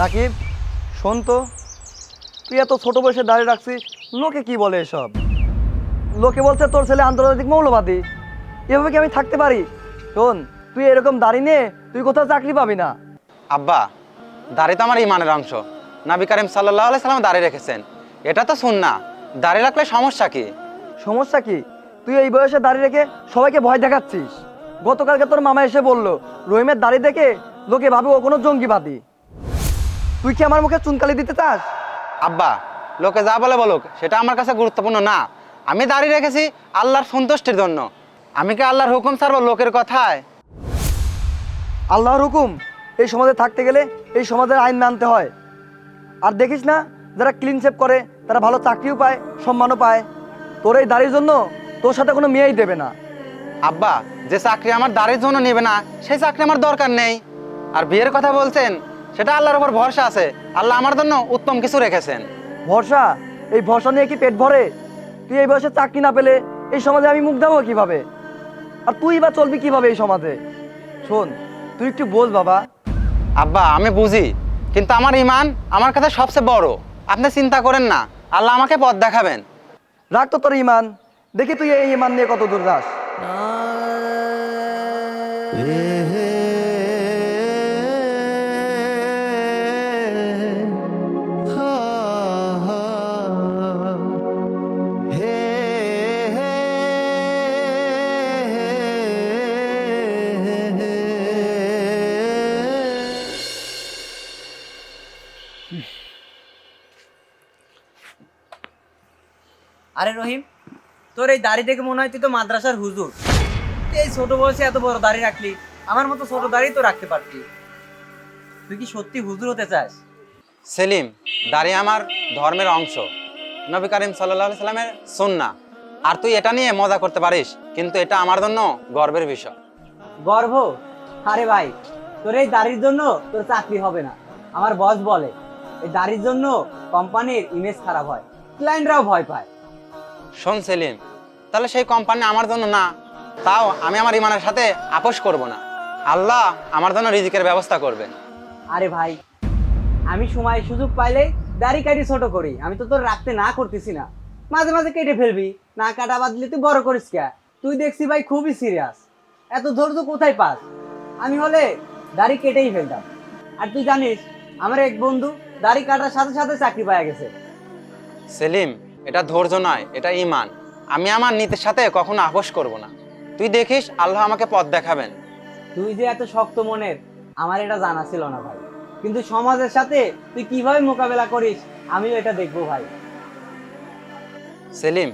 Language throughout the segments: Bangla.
রাকিব শোন তো তুই এত ছোট বয়সে দাঁড়িয়ে রাখছিস লোকে কি বলে এসব? লোকে বলছে তোর ছেলে আন্তর্জাতিক মৌলবাদী। এভাবে কি আমি থাকতে পারি? শোন তুই এরকম দাড়ি নিয়ে তুই কোথাও চাকরি পাবি না। আব্বা দাড়ি তো আমার ইমানের অংশ। নাবি কারিম সাল্লাহ আলাই সাল্লাম দাঁড়িয়ে রেখেছেন। এটা তো শুন না দাঁড়িয়ে রাখলে সমস্যা কি? সমস্যা কি? তুই এই বয়সে দাড়ি রেখে সবাইকে ভয় দেখাচ্ছিস। গতকালকে তোর মামা এসে বলল রহিমের দাড়ি দেখে লোকে ভাবে ও কোনো জঙ্গিবাদী। তুই কি আমার মুখে চুনকালি দিতে চাস? আব্বা লোকে যা বলে বলুক সেটা আমার কাছে গুরুত্বপূর্ণ না। আমি দাঁড়িয়ে রেখেছি আল্লাহর সন্তুষ্টির জন্য। আমি কি আল্লাহর হুকুম ছাড়বো লোকের কথায়? আল্লাহর হুকুম? এই সমাজে থাকতে গেলে এই সমাজের আইন মানতে হয়। আর দেখিস না যারা ক্লিন শেপ করে তারা ভালো চাকরিও পায় সম্মানও পায়। তোর এই দাড়ির জন্য তোর সাথে কোনো মেয়েই দেবে না। আব্বা যে চাকরি আমার দাড়ির জন্য নেবে না সেই চাকরি আমার দরকার নেই। আর বিয়ের কথা বলছেন সেটা আল্লাহর উপর ভরসা আছে। আল্লাহ আমার জন্য উত্তম কিছু রেখেছেন। ভরসা? এই ভরসা নিয়ে কি পেট ভরে? তুই এই বয়সে চাকরি না পেলে এই সমাজে আমি মুখ দেবো কীভাবে? আর তুই বা চলবি কীভাবে এই সমাজে? শোন তুই একটু বোঝ বাবা। আব্বা আমি বুঝি কিন্তু আমার ইমান আমার কাছে সবচেয়ে বড়। আপনি চিন্তা করেন না আল্লাহ আমাকে পথ দেখাবেন। রাখ তো তোর ইমান দেখি তুই এই ইমান নিয়ে কত দূর যাস। আরে রহিম তোর এই দাড়ি দেখে মনে হয় তুই তো মাদ্রাসার হুজুর। এই ছোট বয়সে এত বড় দাড়ি রাখলি আমার মতো ছোট দাড়ি তো রাখতে পারতি। তুই কি সত্যি হুজুর হতে চাস? সেলিম দাঁড়িয়ে আমার ধর্মের অংশ। নবী করিম সাল্লাহ সাল্লামের সন্না আর তুই এটা নিয়ে মজা করতে পারিস কিন্তু এটা আমার জন্য গর্বের বিষয়। গর্ব? আরে ভাই তোর এই দাড়ির জন্য তোর চাকরি হবে না। আমার বস বলে এই দাড়ির জন্য কোম্পানির ইমেজ খারাপ হয় ক্লায়েন্টরাও ভয় পায়। শোন সেলিম তাহলে সেই কোম্পানি আমার জন্য না তাও আমি আমার ইমানের সাথে আপোষ করব না। আল্লাহ আমার জন্য রিজিকের ব্যবস্থা করবেন। আরে ভাই আমি সময় সুযোগ পাইলে দাড়ি কাটি ছোট করি আমি তো তোর রাখতে না করতেছি না। মাঝে মাঝে কেটে ফেলবি না কাটা বাদ দিলে তুই বড় করিস কে? তুই দেখছি ভাই খুবই সিরিয়াস এত ধৈর্য কোথায় পাস? আমি হলে দাড়ি কেটেই ফেলতাম। আর তুই জানিস আমার এক বন্ধু দাড়ি কাটার সাথে সাথে চাকরি পাওয়া গেছে। সেলিম এটা ধৈর্য নয় এটা ইমান আমি আমার নীতির সাথে কখনো আপোষ করব না। তুই দেখিস আল্লাহ আমাকে পথ দেখাবেন। তুই যে এত শক্ত মনের আমার এটা জানা ছিল না ভাই। কিন্তু সমাজের সাথে তুই কীভাবে মোকাবেলা করিস আমিও এটা দেখব ভাই। সেলিম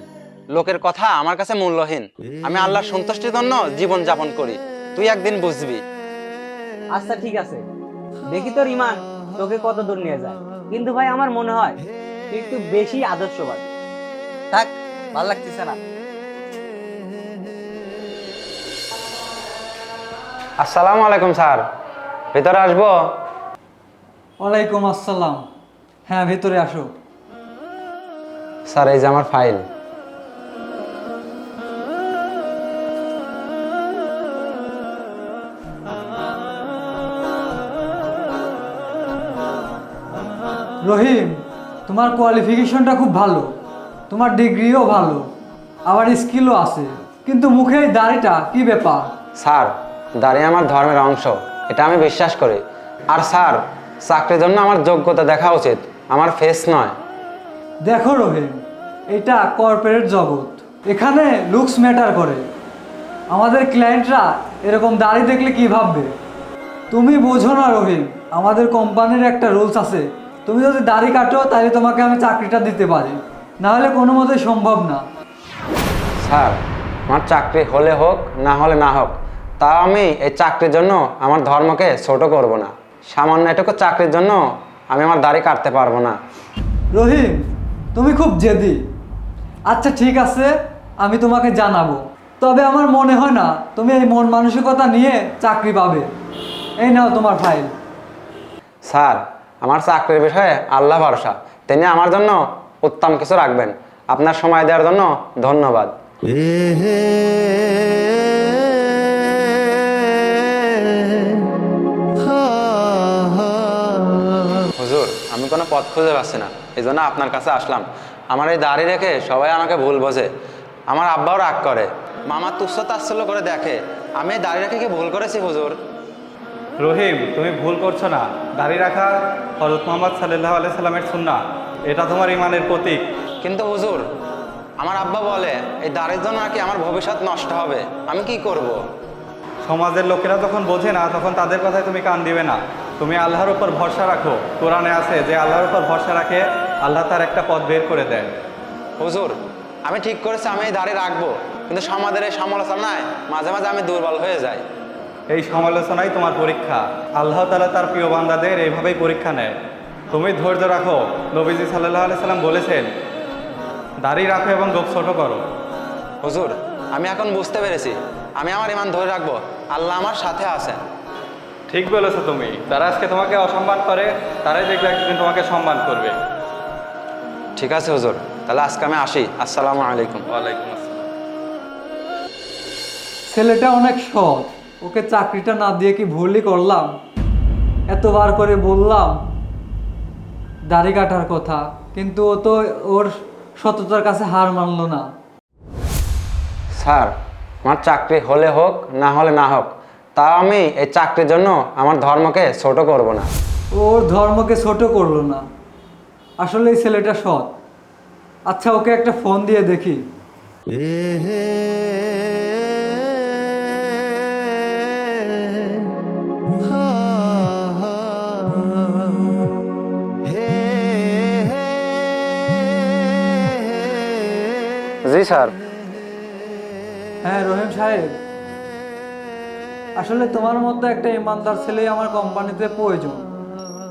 লোকের কথা আমার কাছে মূল্যহীন। আমি আল্লাহর সন্তুষ্টির জন্য জীবন যাপন করি। তুই একদিন বুঝবি। আচ্ছা ঠিক আছে। দেখি তোর ইমান তোকে কত দূর নিয়ে যায়। কিন্তু ভাই আমার মনে হয় তুই একটু বেশি আদর্শবাদ। থাক ভালো লাগতেছে না। আসসালামু আলাইকুম স্যার। ভিতরে আসব? ওয়ালাইকুম আসসালাম। হ্যাঁ ভেতরে আসো। স্যার এই যে আমার ফাইল। রহিম তোমার কোয়ালিফিকেশনটা খুব ভালো। তোমার ডিগ্রিও ভালো আবার স্কিলও আছে কিন্তু মুখে এই দাড়িটা কি ব্যাপার? স্যার দাঁড়িয়ে আমার ধর্মের অংশ এটা আমি বিশ্বাস করি। আর স্যার চাকরির জন্য আমার যোগ্যতা দেখা উচিত আমার ফেস নয়। দেখো রহিম এটা কর্পোরেট জগৎ এখানে লুকস ম্যাটার করে। আমাদের ক্লায়েন্টরা এরকম দাড়ি দেখলে কি ভাববে? তুমি বোঝো না রহিম আমাদের কোম্পানির একটা রুলস আছে তুমি যদি দাড়ি কাটো তাহলে তোমাকে আমি চাকরিটা দিতে পারি। না হলে কোনো মতেই সম্ভব না। স্যার আমার চাকরি হলে হোক না হলে না হোক তাও আমি এই চাকরির জন্য আমার ধর্মকে ছোট করব না। সামান্য এটুকু চাকরির জন্য আমি আমার দাড়ি কাটতে পারব না। রহিম তুমি খুব জেদি। আচ্ছা ঠিক আছে আমি তোমাকে জানাব। তবে আমার মনে হয় না তুমি এই মন মানসিকতা নিয়ে চাকরি পাবে। এই নাও তোমার ফাইল। স্যার আমার চাকরির বিষয়ে আল্লাহ ভরসা। তিনি আমার জন্য উত্তম কিছু রাখবেন। আপনার সময় দেওয়ার জন্য ধন্যবাদ। হুজুর, আমি কোনো পথ খুঁজে পাচ্ছি না। এই জন্য আপনার কাছে আসলাম। আমার এই দাড়ি রেখে সবাই আমাকে ভুল বোঝে। আমার আব্বাও রাগ করে। মামা তুচ্ছ তাচ্ছল্য করে দেখে। আমি এই দাড়ি রেখে কি ভুল করেছি হুজুর? রহিম তুমি ভুল করছ না। দাড়ি রাখা হজরত মোহাম্মদ সাল্লাহ আলাই সাল্লামের সুন্না এটা তোমার ইমানের প্রতীক। কিন্তু হুজুর আমার আব্বা বলে এই দাড়ির জন্য নাকি আমার ভবিষ্যৎ নষ্ট হবে? আমি কি করব। সমাজের লোকেরা যখন বোঝে না তখন তাদের কথায় তুমি কান দিবে না। তুমি আল্লাহর উপর ভরসা রাখো। কোরআনে আছে যে আল্লাহর উপর ভরসা রাখে আল্লাহ তার একটা পথ বের করে দেয় হুজুর আমি ঠিক করেছি আমি এই দাড়ি রাখব। কিন্তু সমাজের এই সমালোচনায় মাঝে মাঝে আমি দুর্বল হয়ে যাই। এই সমালোচনাই তোমার পরীক্ষা। আল্লাহ তালা তার প্রিয় বান্দাদের এইভাবেই পরীক্ষা নেয়। তুমি ধৈর্য রাখো নবীজি সাল্লাহ আলি সাল্লাম বলেছেন দাড়ি রাখো এবং গোপ ছোট করো। হুজুর আমি এখন বুঝতে পেরেছি। আমি আমার ইমান ধরে রাখব। আল্লাহ আমার সাথে আছেন। ঠিক বলেছ তুমি। তারা আজকে তোমাকে অসম্মান করে তারাই দেখবে একদিন তোমাকে সম্মান করবে। ঠিক আছে হুজুর। তাহলে আজকে আমি আসি। আসসালামু আলাইকুম। ওয়ালাইকুম আসসালাম। ছেলেটা অনেক সৎ। ওকে চাকরিটা না দিয়ে কি ভুলই করলাম? এতবার করে বললাম দাড়ি কাটার কথা কিন্তু ও তো ওর সততার কাছে হার মানলো না। স্যার আমার চাকরি হলে হোক না হলে না হোক তা আমি এই চাকরির জন্য আমার ধর্মকে ছোট করব না। ওর ধর্মকে ছোট করল না। আসলে এই ছেলেটা সৎ। আচ্ছা ওকে একটা ফোন দিয়ে দেখি। জি স্যার। হ্যাঁ রহিম সাহেব। আসলে তোমার মতো একটা ইমানদার ছেলেই আমার কোম্পানিতে প্রয়োজন।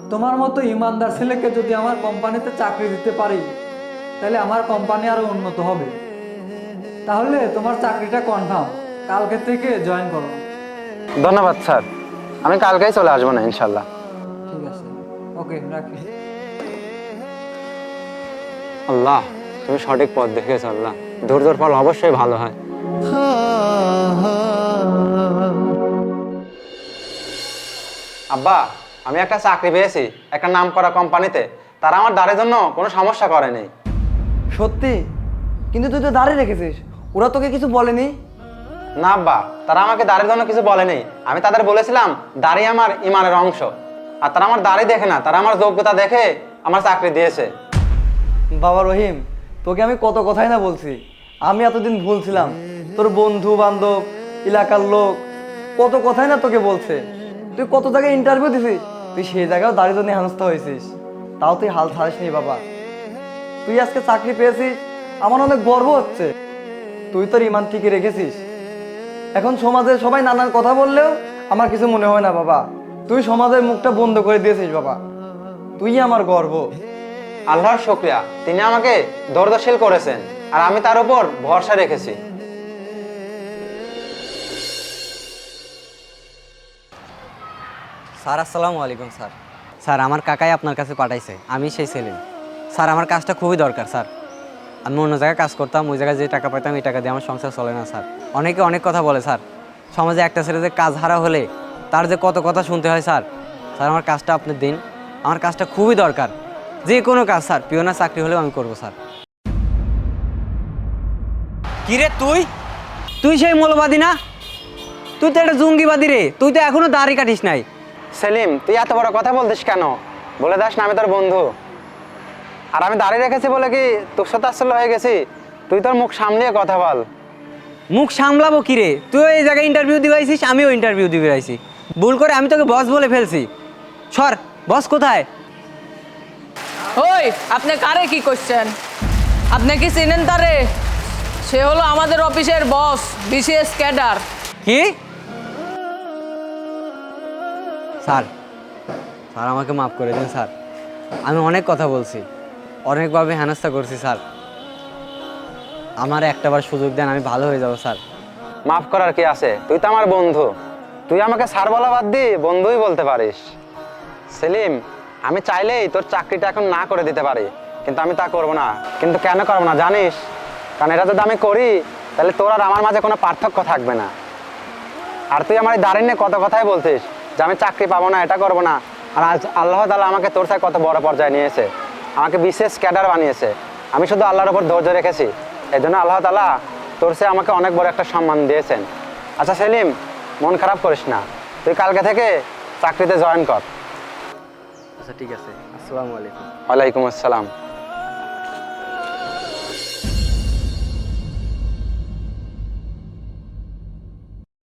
তোমার মতো ইমানদার ছেলেকে যদি আমার কোম্পানিতে চাকরি দিতে পারি তাহলে আমার কোম্পানি আরও উন্নত হবে। তাহলে তোমার চাকরিটা কনফার্ম। কালকে থেকে জয়েন করো। ধন্যবাদ স্যার। আমি কালকেই চলে আসব না ইনশাল্লাহ ঠিক আছে। ওকে রাখি। আল্লাহ। তুমি সঠিক পথ দেখেছ আল্লাহ। ধৈর্যর ফল অবশ্যই ভালো হয়। আব্বা আমি একটা চাকরি পেয়েছি একটা নাম করা কোম্পানিতে। তারা আমার দাঁড়ের জন্য কোনো সমস্যা করেনি। সত্যি? কিন্তু তুই তো দাঁড়িয়ে রেখেছিস। ওরা তোকে কিছু বলেনি? না আব্বা তারা আমাকে দাঁড়ের জন্য কিছু বলেনি। আমি তাদের বলেছিলাম দাড়ি আমার ইমানের অংশ। আর তারা আমার দাড়ি দেখে না তারা আমার যোগ্যতা দেখে আমার চাকরি দিয়েছে। বাবা রহিম তোকে আমি কত কথাই না বলছি। আমি এতদিন ভুলছিলাম। তোর বন্ধু, বান্ধব, এলাকার লোক, কত কথাই না তোকে বলছে। তুই কত জায়গায় ইন্টারভিউ দিছিস? তুই সেই জায়গায় দাঁড়িয়ে জন্য হেনস্থ হয়েছিস। তাও তুই হাল ছাড়িস নি বাবা। তুই আজকে চাকরি পেয়েছিস, আমার অনেক গর্ব হচ্ছে। তুই তোর ইমান ঠিকই রেখেছিস। এখন সমাজে সবাই নানান কথা বললেও আমার কিছু মনে হয় না বাবা। তুই সমাজের মুখটা বন্ধ করে দিয়েছিস বাবা। তুই আমার গর্ব। আল্লাহর শুক্রিয়া। তিনি আমাকে দর্দশীল করেছেন আর আমি তার উপর ভরসা রেখেছি। স্যার, আসসালামু আলাইকুম, স্যার। স্যার, আমার কাকাই আপনার কাছে পাঠাইছে। আমি সেই সেলিম। স্যার, আমার কাজটা খুবই দরকার, স্যার। আমি অন্য জায়গায় কাজ করতাম, ওই জায়গায় যে টাকা পাইতাম, এই টাকা দিয়ে আমার সংসার চলে না, স্যার। অনেকে অনেক কথা বলে, স্যার। সমাজে একটা ছেলে যে কাজ হারা হলে তার যে কত কথা শুনতে হয়, স্যার। স্যার, আমার কাজটা আপনি দিন। আমার কাজটা খুবই দরকার। যে কোনো কাজ স্যার। পিওনার চাকরি হলেও আমি করব স্যার। কিরে তুই? তুই সেই মৌলবাদী না? তুই তো একটা জঙ্গিবাদী রে। তুই তো এখনও দাড়ি কাটিস নাই। সেলিম তুই এত বড় কথা বলতিস কেন? বলে দাস না আমি তোর বন্ধু। আর আমি দাঁড়িয়ে রেখেছি বলে কি তোর সাথে আসলে হয়ে গেছি? তুই তোর মুখ সামলিয়ে কথা বল। মুখ সামলাবো কি রে? তুইও এই জায়গায় ইন্টারভিউ দিবাইছিস আমিও ইন্টারভিউ দিবে আইছি ভুল করে আমি তোকে বস বলে ফেলছি। সর বস কোথায়? ওই আপনি কারে কি করছেন? আপনি কি চিনেন তারে? সে হলো আমাদের অফিসের বস বিসিএস ক্যাডার। কি? স্যার স্যার আমাকে মাফ করে দিন স্যার। আমি অনেক কথা বলছি অনেকভাবে হেনস্থা করছি স্যার। আমার একটাবার সুযোগ দেন আমি ভালো হয়ে যাব স্যার। মাফ করার কি আছে? তুই তো আমার বন্ধু। তুই আমাকে স্যার বলা বাদ দি বন্ধুই বলতে পারিস। সেলিম আমি চাইলেই তোর চাকরিটা এখন না করে দিতে পারি, কিন্তু আমি তা করব না। কিন্তু কেন করব না, জানিস? কারণ এটা যদি আমি করি, তাহলে তোর আর আমার মাঝে কোনো পার্থক্য থাকবে না। আর তুই আমার এই দাঁড়িয়ে নিয়ে কত কথাই বলছিস যে আমি চাকরি পাবো না, এটা করব না। আর আজ আল্লাহ তালা আমাকে তোর সাথে কত বড় পর্যায়ে নিয়েছে। আমাকে বিশেষ ক্যাডার বানিয়েছে। আমি শুধু আল্লাহর ওপর ধৈর্য রেখেছি। এই জন্য আল্লাহ তালা তোর সে আমাকে অনেক বড় একটা সম্মান দিয়েছেন। আচ্ছা সেলিম, মন খারাপ করিস না। তুই কালকে থেকে চাকরিতে জয়েন কর। আচ্ছা ঠিক আছে। আসসালামু আলাইকুম। ওয়ালাইকুম আসসালাম।